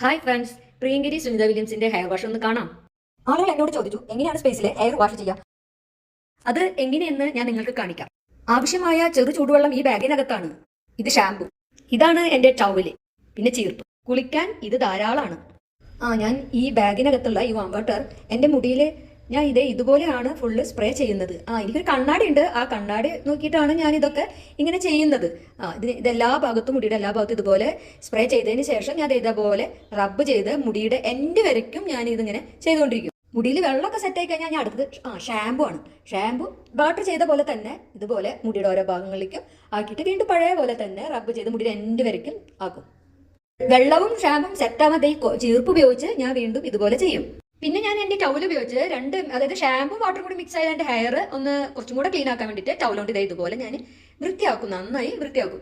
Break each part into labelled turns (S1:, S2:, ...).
S1: Hi friends പ്രിയങ്കരി സുനിത വില്യംസിന്റെ hair wash ഒന്ന് കാണാം.
S2: ആളുകൾ എന്നോട് ചോദിച്ചു എങ്ങനെയാണ് സ്പേസിലെ ഹെയർ വാഷ് ചെയ്യുക
S1: അത് എങ്ങനെയെന്ന് ഞാൻ നിങ്ങൾക്ക് കാണിക്കാം. ആവശ്യമായ ചെറു ചൂടുവെള്ളം ഈ ബാഗിനകത്താണ്. ഇത് ഷാമ്പു ഇതാണ് എന്റെ ടവൽ പിന്നെ ചീർപ്പ് കുളിക്കാൻ ഇത് ധാരാളമാണ് ആ ഞാൻ ഈ ബാഗിനകത്തുള്ള ഈ വാം വാട്ടർ എന്റെ ഞാൻ ഇതേ ഇതുപോലെയാണ് ഫുള്ള് സ്പ്രേ ചെയ്യുന്നത്. ആ എനിക്കൊരു കണ്ണാടി ഉണ്ട്. ആ കണ്ണാടി നോക്കിയിട്ടാണ് ഞാൻ ഇതൊക്കെ ഇങ്ങനെ ചെയ്യുന്നത്. ആ ഇതിന് ഇതെല്ലാ ഭാഗത്തും മുടിയുടെ എല്ലാ ഭാഗത്തും ഇതുപോലെ സ്പ്രേ ചെയ്തതിന് ശേഷം ഞാൻ ഇതേപോലെ റബ്ബ് ചെയ്ത് മുടിയുടെ എൻഡ് വരയ്ക്കും ഞാൻ ഇതിങ്ങനെ ചെയ്തുകൊണ്ടിരിക്കും. മുടിയിൽ വെള്ളമൊക്കെ ആയി കഴിഞ്ഞാൽ ഞാൻ അടുത്തത് ആ ഷാമ്പു ആണ്. ഷാമ്പു വാട്ടർ ചെയ്ത പോലെ തന്നെ ഇതുപോലെ മുടിയുടെ ഓരോ ഭാഗങ്ങളിലേക്കും ആക്കിയിട്ട് വീണ്ടും പഴയ പോലെ തന്നെ റബ്ബ് ചെയ്ത് മുടിയുടെ എൻഡ് വരയ്ക്കും ആക്കും. വെള്ളവും ഷാമ്പും സെറ്റാവാതെ ചീർപ്പ് ഉപയോഗിച്ച് ഞാൻ വീണ്ടും ഇതുപോലെ ചെയ്യും. പിന്നെ ഞാൻ എന്റെ ടൗൽ ഉപയോഗിച്ച് രണ്ട് അതായത് ഷാമ്പും വാട്ടർ കൂടി മിക്സ് ആയത് ഹെയർ ഒന്ന് കുറച്ചും കൂടെ ക്ലീൻ ആക്കാൻ വേണ്ടിട്ട് ടൗൽ കൊണ്ട് ഇതേ ഇതുപോലെ ഞാൻ വൃത്തിയാക്കും. നന്നായി വൃത്തിയാക്കും.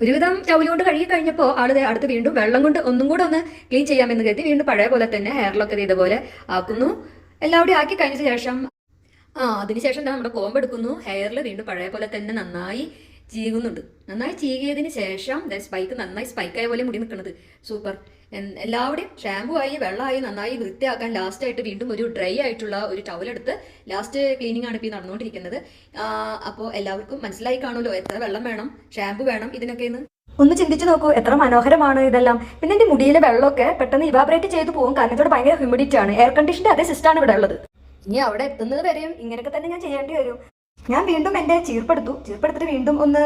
S1: ഒരുവിധം ടൗൽ കൊണ്ട് കഴുകി കഴിഞ്ഞപ്പോൾ ആൾ അടുത്ത് വീണ്ടും വെള്ളം കൊണ്ട് ഒന്നും കൂടെ ഒന്ന് ക്ലീൻ ചെയ്യാമെന്ന് കരുതി വീണ്ടും പഴയ പോലെ തന്നെ ഹെയറിലൊക്കെ ഇതേപോലെ ആക്കുന്നു. എല്ലാവരും ആക്കി കഴിഞ്ഞ ശേഷം ആ അതിനുശേഷം നമ്മുടെ കോമ്പ് എടുക്കുന്നു. ഹെയറിൽ വീണ്ടും പഴയ പോലെ തന്നെ നന്നായി ചീകുന്നുണ്ട്. നന്നായി ചീകിയതിന് ശേഷം സ്പൈക്ക് നന്നായി സ്പൈക്കായ പോലെ മുടി നിൽക്കുന്നത് സൂപ്പർ എല്ലാവരുടെയും ഷാമ്പു ആയി വെള്ളമായി നന്നായി വൃത്തിയാക്കാൻ ലാസ്റ്റ് ആയിട്ട് വീണ്ടും ഒരു ഡ്രൈ ആയിട്ടുള്ള ഒരു ടവലെടുത്ത് ലാസ്റ്റ് ക്ലീനിങ് ആണ് ഇപ്പോൾ നടന്നുകൊണ്ടിരിക്കുന്നത് അപ്പോൾ എല്ലാവർക്കും മനസ്സിലായി കാണുമല്ലോ. എത്ര വെള്ളം വേണം ഷാമ്പു വേണം ഇതിനൊക്കെ എന്ന്
S2: ഒന്ന് ചിന്തിച്ചു നോക്കൂ എത്ര മനോഹരമാണ് ഇതെല്ലാം. പിന്നെ എന്റെ മുടിയിലെ വെള്ളമൊക്കെ പെട്ടെന്ന് ഇവാബറേറ്റ് ചെയ്തു പോകും. കാരണം ഇതോടെ ഭയങ്കര ഹ്യൂമിഡിറ്റി ആണ്. എയർ കണ്ടീഷന്റെ അതേ സിസ്റ്റമാണ് ഇവിടെ ഉള്ളത്.
S1: ഇനി അവിടെ എത്തുന്നത് വരെയും
S2: ഇങ്ങനെയൊക്കെ തന്നെ ഞാൻ ചെയ്യേണ്ടി വരും. ഞാൻ വീണ്ടും എന്റെ ചീർപ്പെടുത്തു. ചീർപ്പെടുത്തിട്ട് വീണ്ടും ഒന്ന്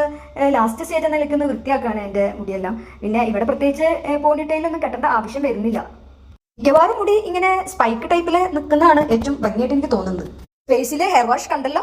S2: ലാസ്റ്റ് സ്റ്റേജ് എന്ന നിലയ്ക്ക് ഒന്ന് വൃത്തിയാക്കാണ് എന്റെ മുടിയെല്ലാം. പിന്നെ ഇവിടെ പ്രത്യേകിച്ച് പോണിട്ടയിലൊന്നും കെട്ടേണ്ട ആവശ്യം വരുന്നില്ല. മിക്കവാറും മുടി ഇങ്ങനെ സ്പൈക്ക് ടൈപ്പിൽ നിൽക്കുന്നതാണ് ഏറ്റവും ഭംഗിയായിട്ട് എനിക്ക് തോന്നുന്നത്. ഫേസിൽ ഹെയർ വാഷ് കണ്ടല്ലോ?